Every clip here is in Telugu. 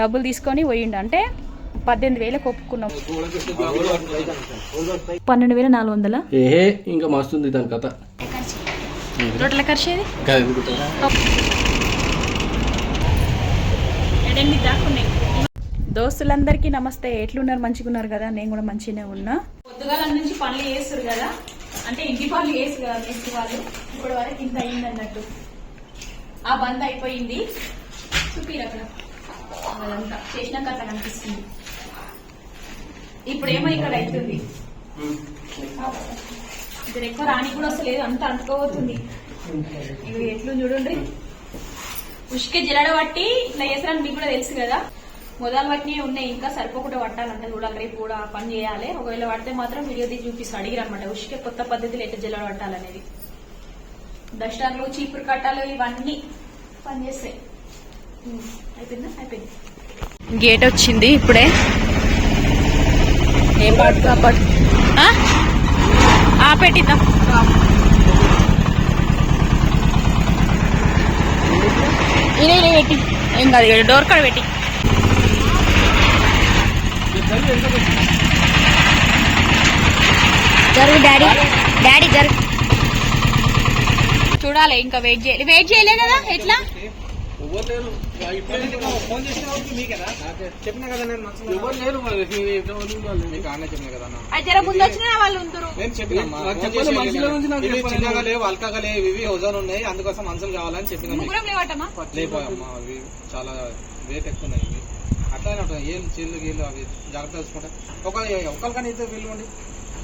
డబ్బులు తీసుకొని పోయిండు. అంటే పద్దెనిమిది వేలకు ఒప్పుకున్నాం. పన్నెండు వేల నాలుగు వందల? ఏ ఇంకా మస్తుంది దాని కథ? ఎనిమిది దాకా ఉన్నాయి దోస్తులందరికీ నమస్తే. ఎట్లున్నారు? మంచిగా ఉన్నారు కదా? నేను కూడా మంచిగానే ఉన్నా. పొద్దుగాల నుంచి పనులు చేస్తారు కదా? అంటే ఇంటి పనులు చేస్తారు కదా మేస్త్రి వాళ్ళు? ఇప్పటి వరకు ఇంత అయింది అన్నట్టు. ఆ బంద్ అయిపోయింది. చూపిరు అక్కడ. అదంతా చేసినాక అట్లా కనిపిస్తుంది. ఇప్పుడేమో ఇక్కడ అవుతుంది. ఇక్కడ ఎక్కువ రాణి కూడా వస్తలేదు అంత అంటుకోబోతుంది ఇవి ఎట్లు చూడండి ఉష్కే జల్లడ పట్టి ఇట్లా చేస్తారని మీకు కూడా తెలుసు కదా. మొదలు పట్టినవి ఉన్నాయి ఇంకా సరిపోకుండా పట్టాలంటే చూడాలి రేపు కూడా పని చేయాలి. ఒకవేళ పడితే మాత్రం వీడియో తీసి చూపిస్తూ అడిగిరన్నమాట ఉష్కే కొత్త పద్ధతిలో ఎట్లా జలడ పట్టాలనేది. డస్టర్లు చీపురు కట్టాలు ఇవన్నీ పనిచేస్తాయి. గేట్ వచ్చింది ఇప్పుడే. ఏం పాటు పెట్టిద్దాం. ఇదే ఇదే పెట్టి. ఏం కాదు డోర్ కాడ పెట్టి. జరుగు డాడీ. డాడీ జరుగు. చూడాలి ఇంకా వెయిట్ చేయాలి. వెయిట్ చేయలే కదా? ఎట్లా? ఎవరు లేరు? ఫోన్ చేసిన వాళ్ళకి మీకేనా? చెప్పినా కదా నేను ఎవరు లేరు? మీకు ఆనే చెప్పినా కదా నేను చెప్పిన ఇవి చెప్పాలి. చిన్నగా లేవు అల్కగా లేవు ఇవి ఓజోన్ ఉన్నాయి. అందుకోసం మనుషులు కావాలని చెప్పిన లేపోయమ్మా అవి చాలా వెయిట్ ఎక్కువ ఉన్నాయి ఇవి. అట్లానే ఉంటాయి. ఏళ్ళు చీళ్ళు గీళ్ళు అవి జాగ్రత్త చూసుకుంటే. ఒక ఇద్దరు వీళ్ళు లేరు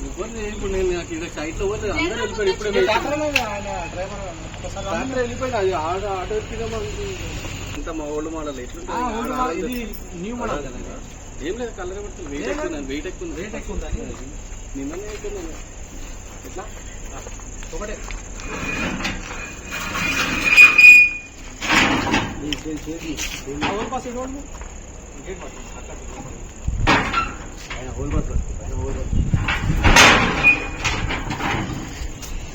ఇప్పుడు నేను నాకు ఇక్కడ సైట్లో ఎవరు లేరు. అందరూ వెళ్ళిపోయారు ఇప్పుడే వెళ్ళి- రాత్రి వెళ్ళిపోయినా అది ఆటో ఆటో ఎక్కినామా ఇది ఇంత మా ఓల్డ్ మోడల్ ఎట్లుంటుంది ఆడ ఆడ ఇది న్యూ మోడల్ కదా. ఏం లేదు కలర్ పడుతుంది వెయిట్ ఎక్కువ వెయిట్ ఎక్కువ. రేట్ ఎక్కువ నిన్ననే అయిపోయింది ఎట్లా ఒకటే ఓల్ పాస్ ఇవ్వండి నువ్వు. గేట్ పట్టు. అట్లా పెట్టు. కింద గేట్ పట్టు. అది వదిలిపెట్టు. ఓల్ పాస్ ఇవ్వండి. ఓల్ పాస్ ఇవ్వండి.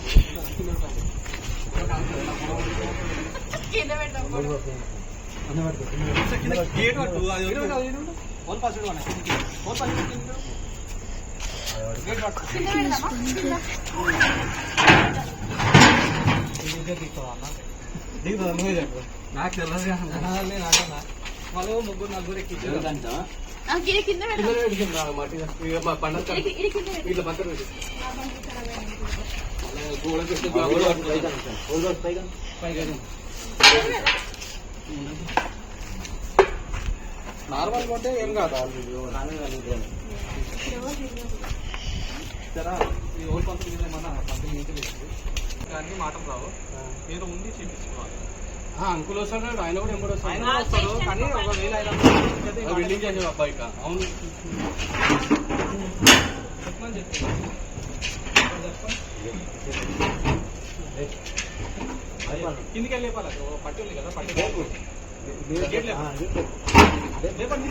గేట్ పట్టు. నాకు తెలియదు వాళ్ళు ముగ్గురు నలుగురు ఎక్కించారు కింద మట్టి ఇక మా పండగ ఇట్లా పక్కన పెట్టు. అలా గోడ పెట్టి గోడ పట్టుకోవాలి. నార్మల్ కొంటే ఏం కాదు జరా ఈ ఓల్ పంతులు మీద ఏమన్నా కంపెనీ ఏంటి లేదు కానీ మాటలు రావు మీరు ఉండి చేపించుకోవాలి ఆ, అంకుల్ వస్తాడు. ఆయన కూడా ఎంబడి వస్తాడు ఆయన వస్తారు కానీ ఒకవేళ ఆయన బిల్డింగ్ చేసే అబ్బాయి. అవును. చెప్పమని చెప్తాను కిందికి లేపాలి. పట్టి ఉంది కదా పట్టి గేట్ లేపాలి. లేపండి.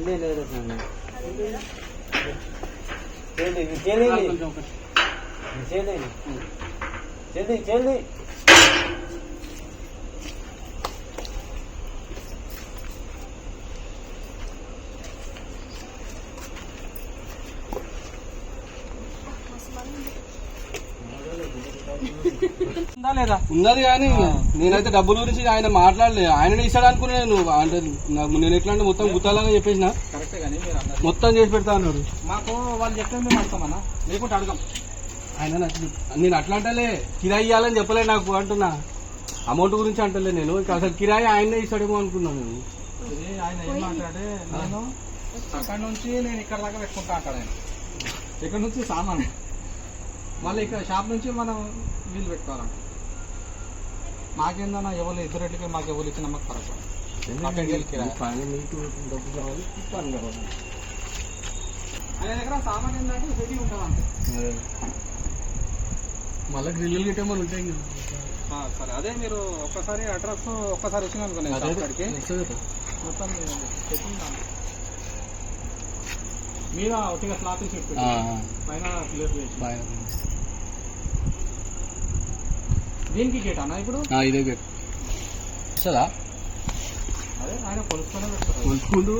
ఉంది కొండే లేదు స్వామి చేయండి కొంచెం చేయండి ఒకటి. చేయండి చేయండి చేయండి ఉన్నది కానీ నేనైతే డబ్బుల గురించి ఆయన మాట్లాడలే. ఆయన ఇస్తాడు అనుకున్నా నేను. అంటే నేను ఎట్లా అంటే మొత్తం గుత్తాలాగా చెప్పేసిన. మొత్తం చేసి పెడతా అన్నాడు. మాకు వాళ్ళు చెప్తే మేము లేకుంటే అడగం. ఆయన నేను అట్లా అంటలే. కిరాయి ఇవ్వాలని చెప్పలే నాకు అంటున్నా. అమౌంట్ గురించి అంటలే నేను. ఇంకా అసలు కిరాయి ఆయనే ఇస్తాడేమో అనుకున్నాను నేను. ఆయన ఏం మాట్లాడే? నేను అక్కడ నుంచి నేను ఇక్కడ దాకా పెట్టుకుంటా ఆయన. ఇక్కడ నుంచి సామాన్. మళ్ళీ ఇక్కడ షాప్ నుంచి మనం వీలు పెట్టుకోవాలంట. మాకేందన్నా ఎవరు ఇద్దరు రెడ్లకి మాకు ఎవరు ఇచ్చిన మాకు అంతే మళ్ళీ గ్రిల్లు గిట్టేమని ఉంటాయి ఇంకా. ఆ, సరే. అదే మీరు ఒక్కసారి అడ్రస్ ఒక్కసారి వచ్చిన అనుకోండి అదే అక్కడికి. మొత్తం. మీద ఒకటిగా స్లాట్ చెప్పి పైన క్లియర్ చేసి బాయ్. దీనికి గేట్ అన్న ఇప్పుడు ఆ, ఇదే గేట్ వస్తుందా అదే ఆయన కొలుసుకొని పెడతారు ముందు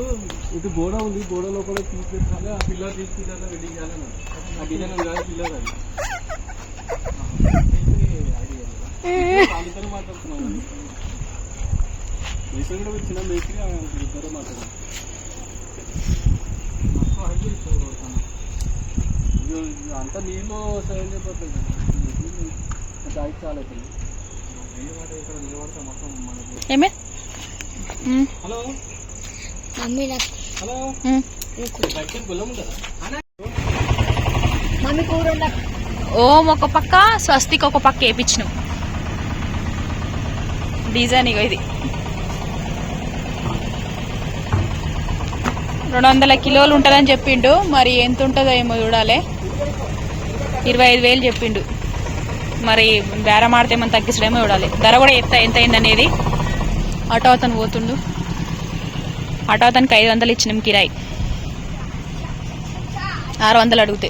ఇటు గోడ ఉంది గోడ లోపల తీసుకెళ్ళాలి ఆ పిల్లర్ తీసుకెళ్ళాలి రెడీ చేయాలి అన్నారు. ఆ డిజైన్ కదా పిల్లర్ అది వాళ్ళిద్దరు మాట్లాడుతున్నాం మేస్త్రి కూడా వచ్చిన మేస్త్రి ఇద్దరు ఇది అంతా నీళ్ళు వస్తాయని చెప్పట్లేదు దానికి చాలా అవుతుంది నిలబడి ఇక్కడ నిలబడితే మొత్తం మనకి ఏమే? హలో. మమ్మీ నాకు హలో. బయట గుల్లం ఉంటుందా మమ్మీ కూర ఉండకు ఓం ఒక పక్క స్వస్తిక్ ఒక పక్క వేయించినాం డిజైన్ ఇగో ఇది. రెండు వందల కిలోలు ఉంటుందని చెప్పిండు. మరి ఎంత ఉంటుందో ఏమో చూడాలి. ఇరవై ఐదు వేలు చెప్పిండు. మరి బేరం ఆడితే మనం తగ్గించడేమో చూడాలి. ధర కూడా ఎంత ఎంత అయిందనేది ఆటో అతను పోతుండు. ఆటో అతనికి ఐదు వందలు ఇచ్చినాం కిరాయి. ఆరు వందలు అడిగితే.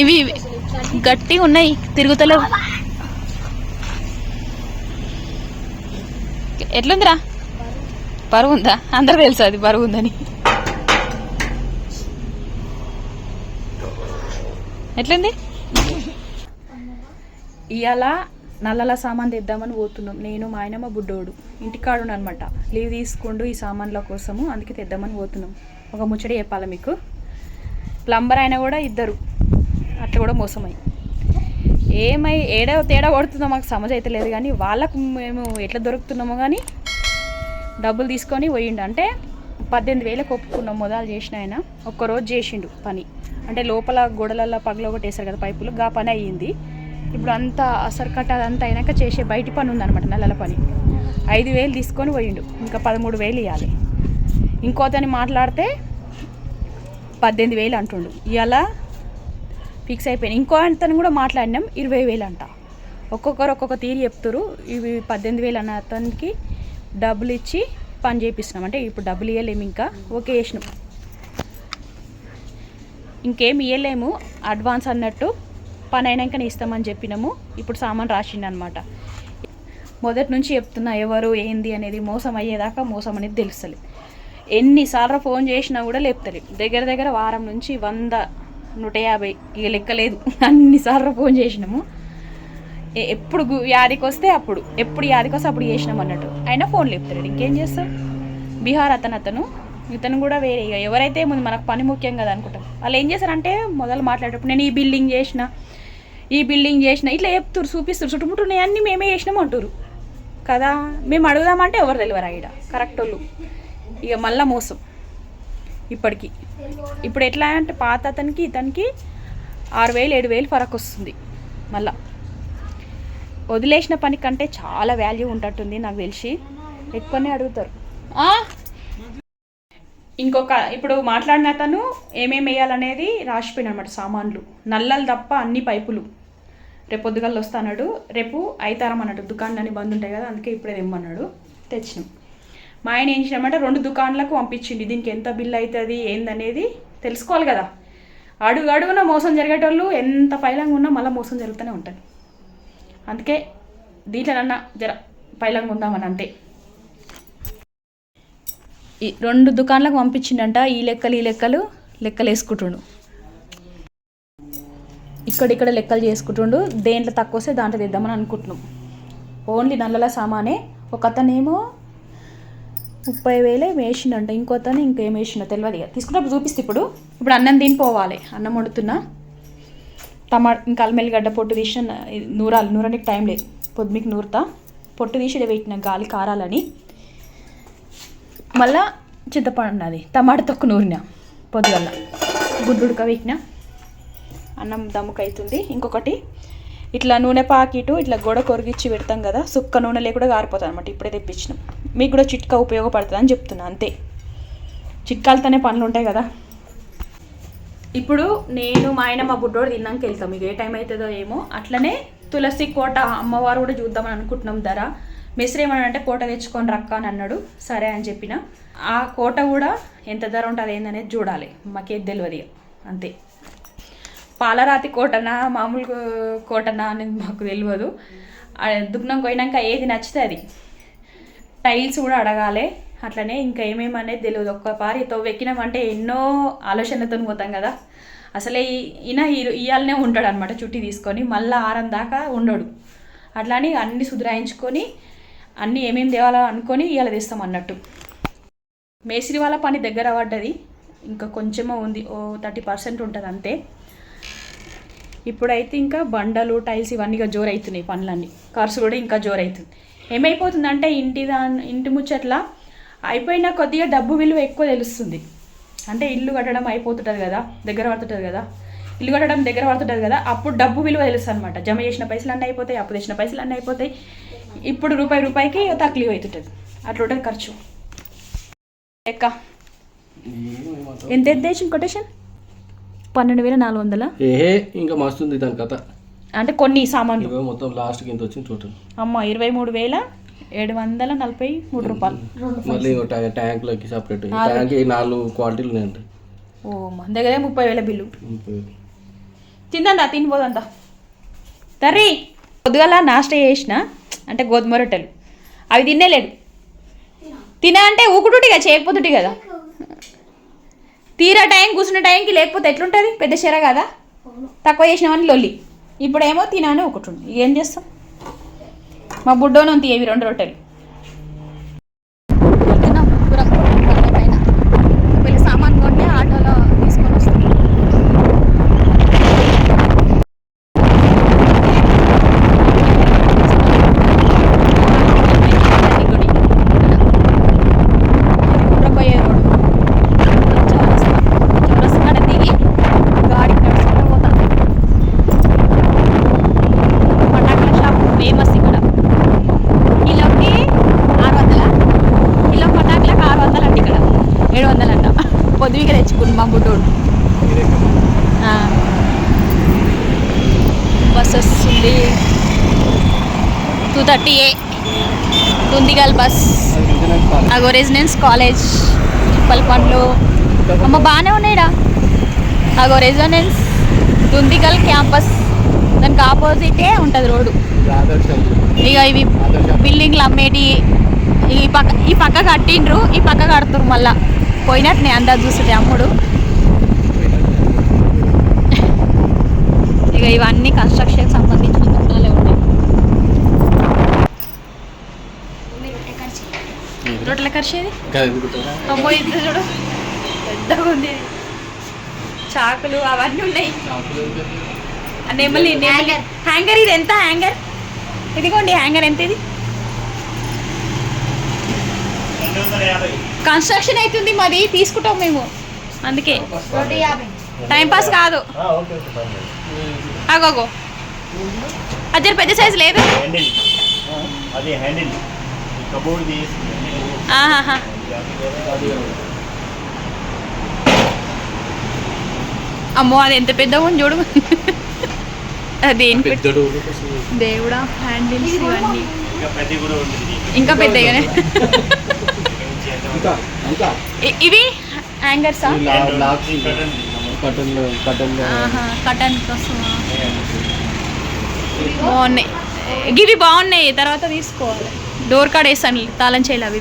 ఇవి ఇవి గట్టి ఉన్నాయి తిరుగుతలేవు ఎట్లుందిరా? బరువు ఉందా? అందరు తెలుసు అది బరువు ఉందని. ఎట్లుంది? ఇవాళ నల్లల సామాన్ తెద్దామని పోతున్నాం. నేను మా ఆయనమ్మ బుడ్డోడు. ఇంటికాడు అనమాట లీవ్ తీసుకుండు ఈ సామాన్ల కోసము అందుకే తెద్దామని పోతున్నాం. ఒక ముచ్చడి చెప్పాలా మీకు? ప్లంబర్ అయినా కూడా ఇద్దరు. అట్లా కూడా మోసమై. ఏమై ఏడా తేడా కొడుతుందో మాకు సమజ్ అయితే లేదు కానీ వాళ్ళకు మేము ఎట్లా దొరుకుతున్నామో కానీ డబ్బులు తీసుకొని పోయిండు. అంటే పద్దెనిమిది వేలకు ఒప్పుకున్నాం మొదలు చేసిన ఆయన. ఒక్కరోజు చేసిండు పని. అంటే లోపల గోడలలో పగల ఒకటి వేసారు కదా పైపులు గా పని అయ్యింది. ఇప్పుడు అంతా అసర్కట్ట అదంతా అయినాక చేసే బయటి పని ఉందన్నమాట నెలల పని. ఐదు వేలు తీసుకొని పోయిండు ఇంకా పదమూడు వేలు ఇవ్వాలి ఇంకోతని మాట్లాడితే పద్దెనిమిది వేలు అంటుండు. ఇలా ఫిక్స్ అయిపోయింది ఇంకో అతను కూడా మాట్లాడినాం ఇరవై వేలు అంట. ఒక్కొక్కరు ఒక్కొక్క తీరు చెప్తారు ఇవి పద్దెనిమిది వేలు అన్న అతనికి డబ్బులు ఇచ్చి పని చేపిస్తున్నాం. అంటే ఇప్పుడు డబ్బులు ఇవ్వలేము ఇంకా ఓకే వేసినాం ఇంకేం ఇవ్వలేము అడ్వాన్స్ అన్నట్టు పని అయినాకనే ఇస్తామని చెప్పినాము. ఇప్పుడు సామాన్ రాసిండు అనమాట మొదటి నుంచి చెప్తున్నా ఎవరు ఏంది అనేది మోసం అయ్యేదాకా మోసం అనేది తెలుస్తలేదు ఎన్నిసార్లు ఫోన్ చేసినా కూడా లేపుతలేదు దగ్గర దగ్గర వారం నుంచి వంద నూట యాభై ఇక లెక్కలేదు అన్నిసార్లు ఫోన్ చేసినాము. ఎప్పుడు యాదికి వస్తే అప్పుడు ఎప్పుడు యాదికి వస్తే అప్పుడు చేసినాం అన్నట్టు. అయినా ఫోన్ లేపుతాడు ఇంకేం చేస్తాం బీహార్ అతను అతను ఇతను కూడా వేరే. ఇక ఎవరైతే ముందు మనకు పని ముఖ్యం కదా అనుకుంటాం. వాళ్ళు ఏం చేశారంటే మొదలు మాట్లాడేటప్పుడు నేను ఈ బిల్డింగ్ చేసిన ఈ బిల్డింగ్ చేసిన ఇట్లా చెప్తురు చూపిస్తారు చుట్టుముట్టు అన్నీ మేమే చేసినాం అంటారు కదా మేము అడుగుదామంటే ఎవరు తెలియరు ఆవిడ కరెక్ట్ వాళ్ళు. ఇక మళ్ళా మోసం. ఇప్పటికి. ఇప్పుడు ఎట్లా అంటే పాత అతనికి ఇతనికి ఆరు వేలు ఏడు వేలు ఫరక్ వస్తుంది. మళ్ళా. వదిలేసిన పని కంటే చాలా వాల్యూ ఉంటట్టుంది నాకు తెలిసి. ఎక్కువనే అడుగుతారు. ఆ? ఇంకొక ఇప్పుడు మాట్లాడిన అతను ఏమేమి వేయాలనేది రాసిపోయిన అనమాట సామాన్లు. నల్లలు తప్ప అన్ని పైపులు. రేపు పొద్దుగల వస్తాడు రేపు అయితారం అన్నాడు దుకాణాన్ని బంద్ ఉంటాయి కదా అందుకే ఇప్పుడే తెమ్మన్నాడు. తెచ్చినాం. మా ఆయన ఏం చేసినామంటే రెండు దుకాణాలకు పంపించింది దీనికి ఎంత బిల్ అవుతుంది ఏందనేది తెలుసుకోవాలి కదా. అడుగు అడుగున మోసం జరిగేటోళ్ళు ఎంత పైలంగా ఉన్నా మళ్ళీ మోసం జరుగుతూనే ఉంటుంది. అందుకే దీంట్లోనన్నా జర పైలంగా ఉందామని అంతే. ఈ రెండు దుకాణాలకు పంపించిండంట ఈ లెక్కలు ఈ లెక్కలు లెక్కలు వేసుకుంటుండు. ఇక్కడ ఇక్కడ లెక్కలు చేసుకుంటుండు. దేంట్లో తక్కువ వస్తే దాంట్లో తెద్దామని అనుకుంటున్నాం. ఓన్లీ నల్లల సామానే. ఒక అతనేమో ముప్పై వేలే వేసిండంట ఇంకో అతను ఇంకేం వేసిండో తెలియదు ఇక తీసుకున్నప్పుడు చూపిస్తే ఇప్పుడు. ఇప్పుడు అన్నం తిని పోవాలి. అన్నం వండుతున్నా. టమా ఇంకా అల్మెల్లిగడ్డ పొట్టు తీసిన నూరాలి. నూరనికి టైం లేదు. పొద్దుమికి నూరుతా. పొట్టు తీసి పెట్టిన గాలి కారాలని. మళ్ళా చింతపండు అది టమాటా తొక్కు నూరిన పొద్దుగల. గుడ్డు ఉడకబెట్టిన అన్నం దమ్ముకైతుంది. ఇంకొకటి ఇట్లా నూనె పాకిటు ఇట్లా గోడ కొరిగిచ్చి పెడతాం కదా సుక్క నూనె లేకుండా కారిపోతుంది అనమాట ఇప్పుడే తెప్పించినాం. మీకు కూడా చిట్కా ఉపయోగపడుతుంది అని చెప్తున్నా అంతే. చిట్కాలతోనే పనులు ఉంటాయి కదా. ఇప్పుడు నేను మా ఆయన మా బుడ్డోడు తిన్నాక వెళ్తాం మీకు ఏ టైం అవుతుందో ఏమో. అట్లనే తులసి కోట అమ్మవారు కూడా చూద్దామని అనుకుంటున్నాం ధర. మిశ్ర ఏమన్నాడంటే కోట తెచ్చుకొని రక్క అని అన్నాడు. సరే అని చెప్పిన. ఆ కోట కూడా ఎంత ధర ఉంటుంది ఏందనేది చూడాలి. మాకేది తెలియదు అంతే. పాలరాతి కోటనా మామూలు కోటనా అనేది మాకు తెలియదు దుగ్నం పోయినాక ఏది నచ్చితే అది. టైల్స్ కూడా అడగాలి. అట్లనే ఇంకా ఏమేమి అనేది తెలియదు ఒక్కపారి తవ్వెక్కినామంటే ఎన్నో ఆలోచనలతో పోతాం కదా. అసలే ఈయన ఈ- ఇయాలనే ఉంటాడు అనమాట చుట్టి తీసుకొని. మళ్ళీ ఆరం దాకా ఉండడు. అట్లా అని అన్ని సుధరాయించుకొని అన్నీ ఏమేమి తేవాలో అనుకొని ఇవాళ తెస్తాం అన్నట్టు. మేస్త్రి వాళ్ళ పని దగ్గర పడ్డది. ఇంకా కొంచెమో ఉంది. ఓ థర్టీ పర్సెంట్ ఉంటుంది అంతే. ఇప్పుడైతే ఇంకా బండలు టైల్స్ ఇవన్నీ ఇక జోరవుతున్నాయి పనులన్నీ. ఖర్చు కూడా ఇంకా జోరవుతుంది ఏమైపోతుందంటే ఇంటి దా ఇంటి ముచ్చట్ల అయిపోయిన కొద్దిగా డబ్బు విలువ ఎక్కువ తెలుస్తుంది. అంటే ఇల్లు కట్టడం అయిపోతుంటుంది కదా దగ్గర పడుతుంటుంది కదా. ఇల్లు కట్టడం దగ్గర పడుతుంటుంది కదా అప్పుడు డబ్బు విలువ తెలుస్తుంది అనమాట జమ చేసిన పైసలు అన్నీ అయిపోతాయి అప్పు తెచ్చిన పైసలు అన్నీ అయిపోతాయి. ఇప్పుడు రూపాయి రూపాయికి తక్లీవ్ అవుతుంటుంది. అట్లా ఉంటుంది ఖర్చు. ఎక్క. ఎంత ఎంత తెచ్చిన కొటేషన్ పన్నెండు వేల నాలుగు వందల? ఏ ఇంకా మస్తుంది దాని కథ. అంటే కొన్ని సామాన్లు. మొత్తం లాస్ట్కి ఇంత వచ్చింది టోటల్ అమ్మ ఇరవై మూడు వేల ఏడు వందల నలభై మూడు రూపాయలు. మళ్ళీ ట్యాంక్లోకి సపరేట్ ట్యాంక్ నాలుగు. క్వాలిటీలు ఉన్నాయంట. ఓ మా దగ్గర ముప్పై వేల బిల్లు. తిందా తినిపోదంతా తర్రీ! పొద్దుగల నాష్ట చేసిన అంటే గోధుమ రొట్టెలు. అవి తినేలేడు. తిన అంటే ఊకుటుటి కదా చేయకపోతుటి కదా. తీరా టైం కూర్చున్న టైంకి లేకపోతే ఎట్లుంటుంది? పెద్ద చీర కదా. తక్కువ చేసినామని లొల్లి. ఇప్పుడేమో తినానే ఒకటి ఏం చేస్తాం? మా బుడ్డోను తీయవి రెండు రొట్టెలు వీళ్ళు సామాన్ కొంటే ఆటోలో తీసుకొని వస్తాం గుర్రపోయే రోడ్డు చౌరస్తా చౌరస్తా దిగి గాడికి నడుచుకుంటూ పోతాం పటాకుల షాప్ ఫేమస్ ఇక్కడ కిలోకి ఆరు వందల కిలో పటాకులకు ఆరు వందలు అంట ఇక్కడ ఏడు వందలు అంట పొద్దుగా తెచ్చుకుంది మా బుడ్డోడు ఆ. బస్ వస్తుంది two thirty A Dundigal bus. అగో రెసిడెన్స్ కాలేజ్ ఉప్పల్ పండ్లు అమ్మ బాగానే ఉన్నాయిడా అగో రెసిడెన్స్ దుందిగల్ క్యాంపస్. దానికి ఆపోజిటే ఉంటుంది రోడ్డు. ఇక ఇవి బిల్డింగ్లు అమ్మేటి ఈ పక్క ఈ పక్క కట్టిండ్రు ఈ పక్క కడుతురు మళ్ళా. పోయినట్టు నేను అందా చూస్తుంటే అమ్ముడు. ఇక ఇవన్నీ కన్స్ట్రక్షన్ సంబంధించిన దుకాణాలే ఉన్నాయి రొట్టెల ఖర్చేది అమ్మో ఇది చూడు. పెద్దగా ఉంది. చాకులు అవన్నీ ఉన్నాయి. నెమలి నెమలి. హ్యాంగర్ ఇది ఎంత? హ్యాంగర్ ఇదిగోండి హ్యాంగర్ ఎంత ఇది? కన్స్ట్రక్షన్ అవుతుంది మాది తీసుకుంటాం మేము. అందుకే. టైం పాస్ కాదు. ఓకే ఓకే పర్లేదు అగోగో. అద్దరు పెద్ద సైజు లేదు? అది హ్యాండిల్ కబోర్డ్ ఆహాహా. అమ్మో అది ఎంత పెద్దగా ఉంది చూడు. అది దేవుడా హ్యాండిల్స్ ఇవన్నీ. ఇంకా పెద్ద పెద్దగానే ఇవి? హ్యాంగర్సా? లాక్స్ కటన్ కటన్ కటన్ కోసమా బాగున్నాయి. ఇవి బాగున్నాయి. తర్వాత తీసుకోవాలి. డోర్ కాడ వేసాను తాళం చేయాలి అవి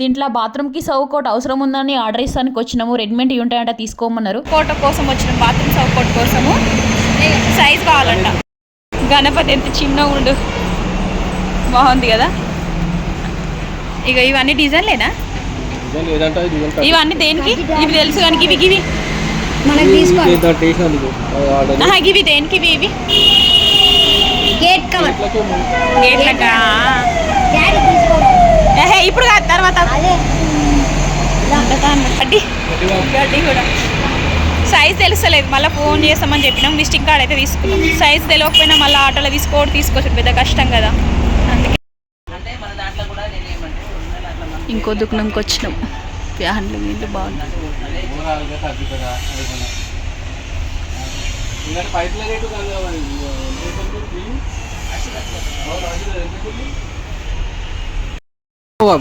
దీంట్లో బాత్రూమ్కి సౌ కోట్ అవసరం ఉందని ఆర్డర్ ఇస్తానికి వచ్చినాము. రెడీమేడ్ ఇవి ఉంటాయంట తీసుకోమన్నారు. కోట కోసం వచ్చినాం బాత్రూమ్ సౌ కోట్ కోసము సైజ్ కావాలంట. గణపతి ఎంత చిన్నగా ఉండు. బాగుంది కదా? ఇక ఇవన్నీ డిజైన్లేనా? ఇవన్నీ దేనికి? ఇవి తెలుసు కానీ ఇవి ఇవి. మనకి తీసుకోవాలి ఇవి దేనికి ఇవి ఇవి? Gate cover. గేట్లకా ఇప్పుడు కాదు తర్వాత. సైజ్ తెలుస్తలేదు మళ్ళీ ఫోన్ చేస్తామని చెప్పినాం విజిటింగ్ కార్డ్ అయితే తీసుకున్నాం. సైజ్ తెలియకపోయినా మళ్ళీ ఆటోలో తీసుకోవడం తీసుకోవచ్చు పెద్ద కష్టం కదా. అందుకే. ఇంకో దుకాణంకి వచ్చినాం. ఫ్యాన్లు నీళ్ళు బాగున్నాయి?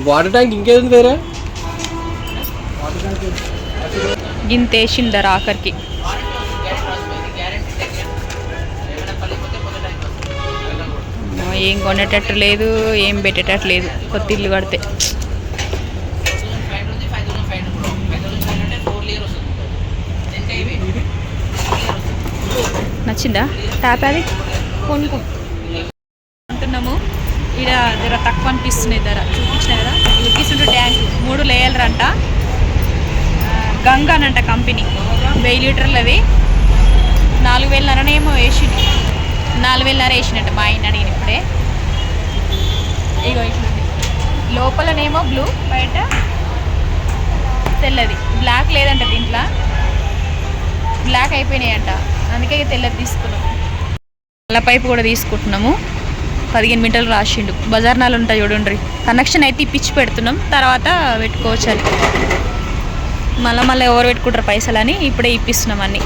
వాటర్ ట్యాంక్ ఇంకేది వేరే? గింతేసిందరు ఆఖరికి. ఏం కొనేటట్టు లేదు ఏం పెట్టేటట్టు లేదు కొత్త ఇల్లు కడితే. వచ్చిందా? ట్యాప్ అది? కొనుక్కో. అంటున్నాము. ఇక్కడ ధర తక్కువ అనిపిస్తున్నాయి ధర. చూపించిన కదా? ఉరికిస్తుంటే ట్యాంక్. మూడు లేయర్లు అంట గంగా అనంట కంపెనీ. వెయ్యి లీటర్లు అవి నాలుగు వేలన్నరనేమో వేసిండు. నాలుగు వేలన్నర వేసినట్ట మా ఆయన అడిగిన ఇప్పుడే. ఇగో ఇట్లుంది. లోపలనేమో బ్లూ బయట తెల్లది. బ్లాక్ లేదంట దీంట్లో. బ్లాక్ అయిపోయినాయంట. అందుకే ఇక తెల్లది తీసుకున్నాం నల్ల పైపు కూడా తీసుకుంటున్నాము. పదిహేను మీటర్లు రాసిండు. బజార్ నాలు ఉంటాయి చూడండి. కనెక్షన్ అయితే ఇప్పించి పెడుతున్నాం. తర్వాత పెట్టుకోవచ్చు అది. మళ్ళీ మళ్ళీ ఎవరు పెట్టుకుంటారు పైసలు అని ఇప్పుడే ఇప్పిస్తున్నాం అన్ని.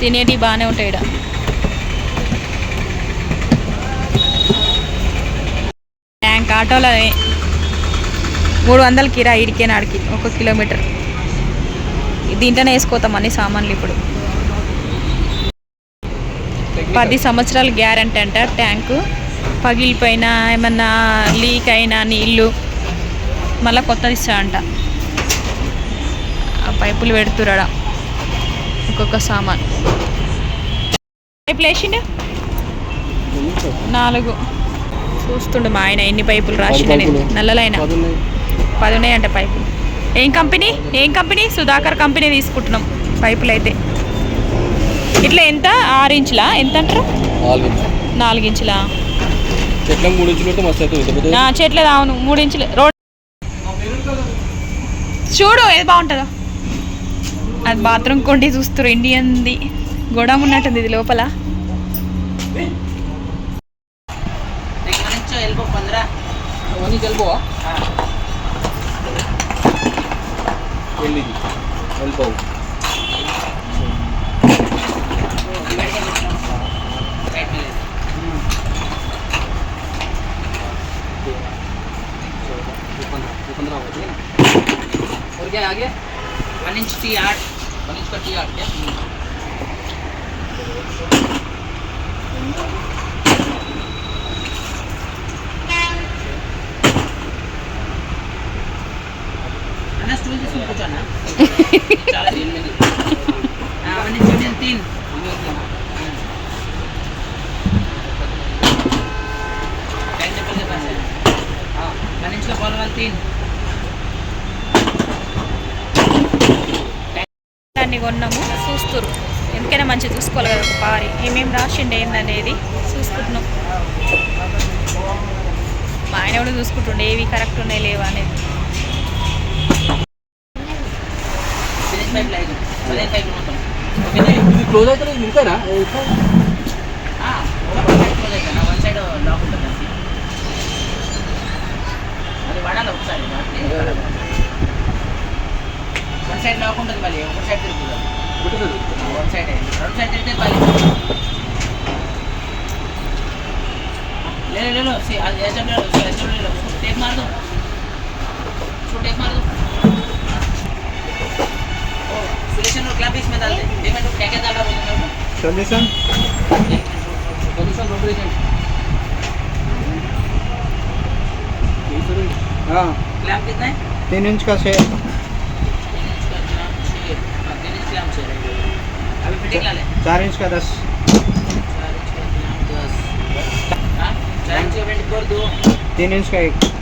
తినేది బాగానే ఉంటాయి ఈడ. ట్యాంక్ ఆటోలో మూడు వందల కిరా ఇడికే నాడికి ఒక కిలోమీటర్. దీంట్లోనే వేసుకోతాం అన్ని సామాన్లు ఇప్పుడు. పది సంవత్సరాల గ్యారంటీ అంట ట్యాంకు. పగిలిపోయినా ఏమన్నా లీక్ అయినా నీళ్ళు మళ్ళీ కొత్తది ఇస్తాడంట ఆ పైపులు పెడుతురాడా ఒక్కొక్క సామాన్. పైపులు వేసిండు నాలుగు. చూస్తుండు మా ఆయన ఎన్ని పైపులు రాసిండు నల్లలైనా నల్లలైన. పది ఉన్నాయంట పైపులు ఏం కంపెనీ? ఏం కంపెనీ? సుధాకర్ కంపెనీ తీసుకుంటున్నాం పైపులు అయితే ఇట్లా ఎంత? ఆరు ఇంచులా? ఎంత అంటారు? నాలుగు ఇంచులు. మూడు మస్తు అవుతుంది. చెట్లేదు అవును. మూడు ఇంచులు. రోడ్ చూడు ఏది బాగుంటుందో. అది బాత్రూమ్ కొండి చూస్తారు ఇండియన్ది గొడవ ఉన్నట్టుంది ఇది లోపల. అవన్నీ only elbow. और क्या आगे वन इंच टी आर्ट वन इंच का टी आर्ट क्या కూర్చోనా? దాన్ని కొన్నాము చూస్తురు ఎందుకైనా మంచిగా చూసుకోవాలి కదా పారి. ఏమేమి రాసిండే ఏందనేది చూసుకుంటున్నాం. మా ఆయన కూడా చూసుకుంటుండే ఏవి కరెక్ట్ ఉన్నాయి లేవా అనేది. క్లోజ్ అయితే నిలిపారా వన్ సైడ్ లాక్ ఉంటుంది మళ్ళీ ఒక సైడ్ తిరుగుతుంది వన్ సైడ్ రెండు సైడ్ తిరిగితే మళ్ళీ లేదు లేదు అది టేప్ మారదు టేప్ మారదు सोल्यूशन और क्या भी इसमें डालते हैं। एक मिनट क्या क्या डाल रहा हूँ सोल्यूशन सोल्यूशन रोटेशन हाँ। क्लैम्प कितना है? तीन इंच का छः चार इंच का दस। तीन इंच का एक।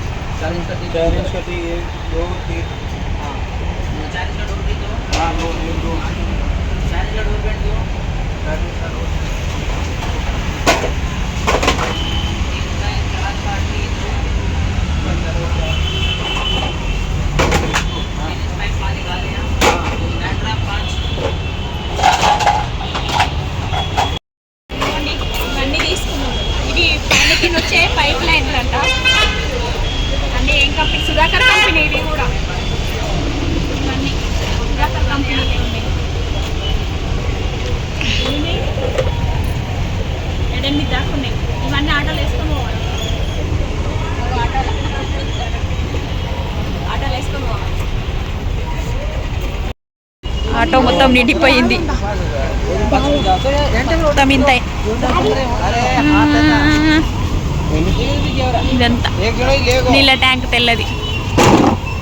चार इंच का टेप चार इंच का तो टेप एक दो तीन। हाँ। तो चार इंच का डोर भी दो। हाँ दो एक दो। चार इंच का डोर पेंट दो। चार इंच का डोर। पानी डाले यहाँ కంపెనీ ఇది కూడా కంపెనీ ఇవన్నీ ఆటలు వేసుకొని పోవాలి ఆటలు వేసుకొని పోవాలి ఆటో మొత్తం నిండిపోయింది. ఇదంతా. నీళ్ళ ట్యాంక్ తెల్లది.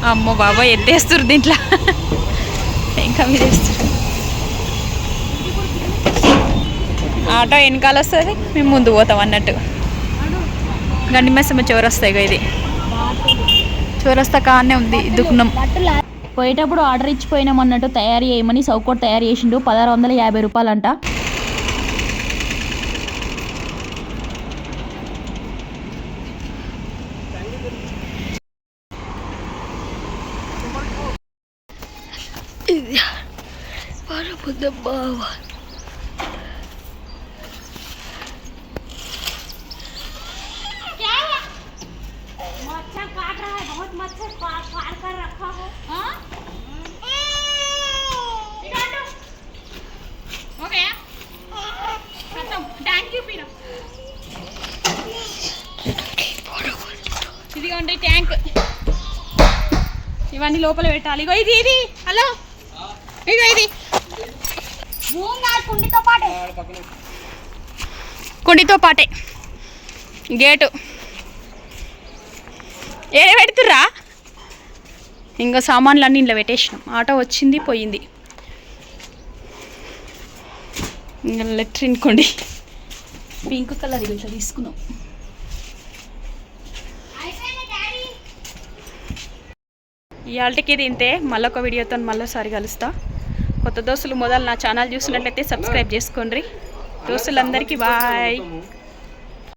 అమ్మో బాబా ఎత్తేస్తారు దీంట్లో? ఇంకా మీరు వేస్తారు ఆటో వెనకాల వస్తుంది మేము ముందు పోతాం అన్నట్టు. గండిమేసమ్మ చౌరస్తాయి ఇది. చౌరస్తా కానే ఉంది దుఃఖనం పోయేటప్పుడు ఆర్డర్ ఇచ్చిపోయినాం అన్నట్టు తయారు చేయమని సౌకోట్ తయారు చేసిండు పదహారు వందల యాభై రూపాయలంట. ఇదిగోండి ట్యాంక్. ఇవన్నీ లోపల పెట్టాలి. ఇగో ఇది ఇది. హలో. ఇగో ఇది. కుండితో పాటే. కుండితో పాటే గేటు ఏడే పెడుతుర్రా? ఇంకా సామాన్లు అన్నీ ఇంట్లో పెట్టేసినాం. ఆటో వచ్చింది పోయింది. ఇంకా లెట్రిన్ కొండి. పింక్ కలర్ ఇట్లా తీసుకున్నాం. ఇవాళకి ఇది ఇంతే. మళ్ళొక వీడియోతో మళ్ళీసారి కలుస్తా. కొత్త దోస్తులు మొదలు నా ఛానల్ చూసినట్లయితే సబ్స్క్రైబ్ చేసుకోండి. దోస్తులందరికీ బాయ్.